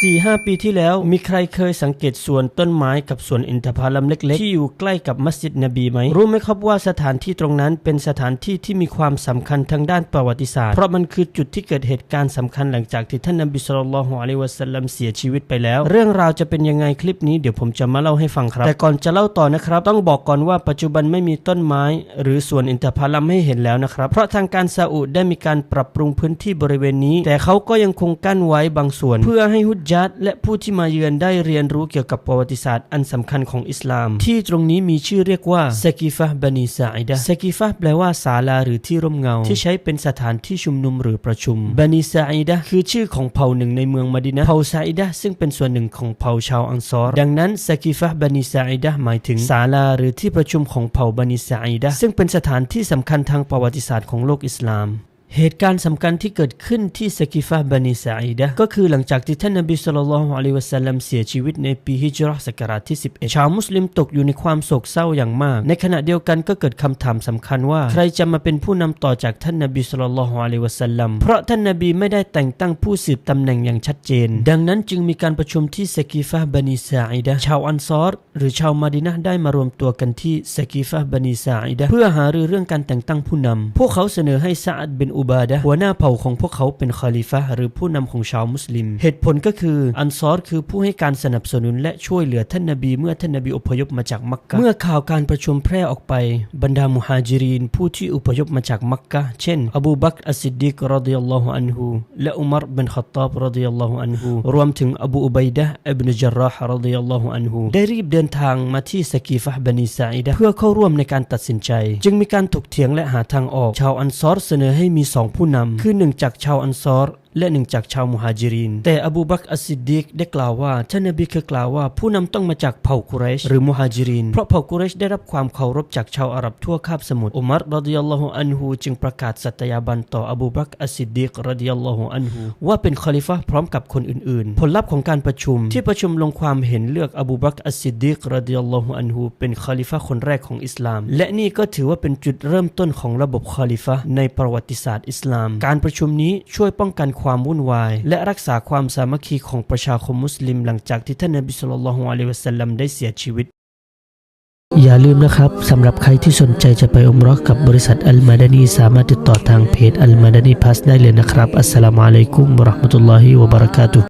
4 5ปีที่แล้วมีใครเคยสังเกตสวนต้นไม้กับสวนอินทผลัมเล็ก ๆ ที่อยู่ใกล้กับมัสยิดนบีไหม รู้ไหมครับว่าสถานที่ตรงนั้นเป็นสถานที่ที่มีความสำคัญทางด้านประวัติศาสตร์ เพราะมันคือจุดที่เกิดเหตุการณ์สำคัญหลังจากที่ท่านนบีสุลต่านละฮ์อะลัยวะสัลลัมเสียชีวิตไปแล้ว เรื่องราวจะเป็นยังไงคลิปนี้เดี๋ยวผมจะมาเล่าให้ฟังครับ แต่ก่อนจะเล่าต่อนะครับ ต้องบอกก่อนว่าปัจจุบันไม่มีต้นไม้ หรือสวนอินทผลัมให้เห็นแล้วนะครับ เพราะทางการซาอุดได้มีการปรับปรุงพื้นที่บริเวณนี้ แต่เขาก็ยังคงกั้นไว้บางส่วน เพื่อให้ฮุจญัดและผู้ที่มาเยือนได้เรียนรู้เกี่ยวกับประวัติศาสตร์อันสำคัญของอิสลาม ที่ตรงนี้มีชื่อเรียกว่าสกีฟะบันิซาอิดะสกีฟะแปลว่าศาลาหรือที่ร่มเงา ที่ใช้เป็นสถานที่ชุมนุมหรือประชุมบันิซาอิดะคือชื่อของเผ่าหนึ่งในเมืองมะดินะห์เผ่าซาอิดะซึ่งเป็นส่วนหนึ่งของเผ่าชาวอังซอรดังนั้นสกีฟะบันิซาอิดะหมายถึงศาลาหรือที่ประชุมของเผ่าบันิซาอิดะซึ่งเป็นสถานที่สำคัญทางประวัติศาสตร์ของโลกอิสลาม เหตุการณ์สำคัญที่เกิดขึ้นที่สกิฟะบันิซาอิดะก็คือหลังจากที่ท่านนบีสุลต่านละฮ์อะลัยฮิวะสัลลัมเสียชีวิตในปีฮิจราะห์ศักราชที่ 11 ชาวมุสลิมตกอยู่ในความโศกเศร้าอย่างมาก ในขณะเดียวกันก็เกิดคำถามสำคัญว่า ใครจะมาเป็นผู้นำต่อจากท่านนบีสุลต่านละฮ์อะลัยฮิวะสัลลัมเพราะท่านนบีไม่ได้แต่งตั้งผู้สืบตำแหน่งอย่างชัดเจน ดังนั้นจึงมีการประชุมที่สกิฟะบันิซาอิดะชาวอันซอรหรือชาวมาดินะได้มารวมตัวกันที่สกีฟะบันิซาอิดะเพื่อหารือเรื่องการแต่งตั้งผู้นำพวกเขาเสนอให้ซาอัดบินอุบาดะหัวหน้าเผ่าของพวกเขาเป็นคอลิฟะหรือผู้นำของชาวมุสลิม เหตุผลก็คืออันซอรคือผู้ให้การสนับสนุนและช่วยเหลือท่านนบีเมื่อท่านนบีอพยพมาจากมักกะเมื่อข่าวการประชุมแพร่ออกไป บรรดามุฮาจิริน ผู้ที่อพยพมาจากมักกะเช่น อบูบักรอัสซิดดีกรดิยัลลอฮุอันฮูและอุมารบินขัตตาบรดิยัลลอฮุอันฮูรวมถึงอบูอุบัยดะอิบนุจรราห์รดิยัลลอฮุอันฮูได้รีบเดินทางมาที่สกีฟะบันิซาอิดะเพื่อเข้าร่วมในการตัดสินใจ จึงมีการถกเถียงและหาทางออก ชาวอันซอรเสนอให้มีสองผู้นำ คือหนึ่งจากชาวอันซอรและหนึ่งจากชาวมุฮาจิริน แต่อบูบักอัสซิดดีกได้กล่าวว่าท่านนบีเคยกล่าวว่า ผู้นำต้องมาจากเผ่ากุเรชหรือมุฮาจิริน เพราะเผ่ากุเรชได้รับความเคารพจากชาวอาหรับทั่วคาบสมุทรอุมัรรดิยัลลอฮุอันฮูจึงประกาศสัตยาบันต่ออบูบักอัสซิดดีกรดิยัลลอฮุอันฮูว่าเป็นคอลิฟะพร้อมกับคนอื่นๆ ผลลัพธ์ของการประชุมที่ประชุมลงความเห็นเลือกอบูบักอัสซิดดีกรดิยัลลอฮุอันฮูเป็นคอลิฟะคนแรกของอิสลาม และนี่ก็ถือว่าเป็นจุดเริ่มต้นของระบบคอลิฟะในประวัติศาสตร์อิสลาม การประชุมนี้ช่วยป้องกันความวุ่นวาย และรักษาความสามัคคีของประชาคมมุสลิม หลังจากที่ท่านนบีสุลต่านละฮ์อะลัยฮิวะสัลลัมได้เสียชีวิต อย่าลืมนะครับสำหรับใครที่สนใจจะไปอุมรอกับบริษัทอัลมาดานีสามารถติดต่อทางเพจอัลมาดานีพาสได้เลยนะครับ อัสสลามุอะลัยกุมบะราะห์มะตุลลอฮิวะบะเราะกาตุฮ์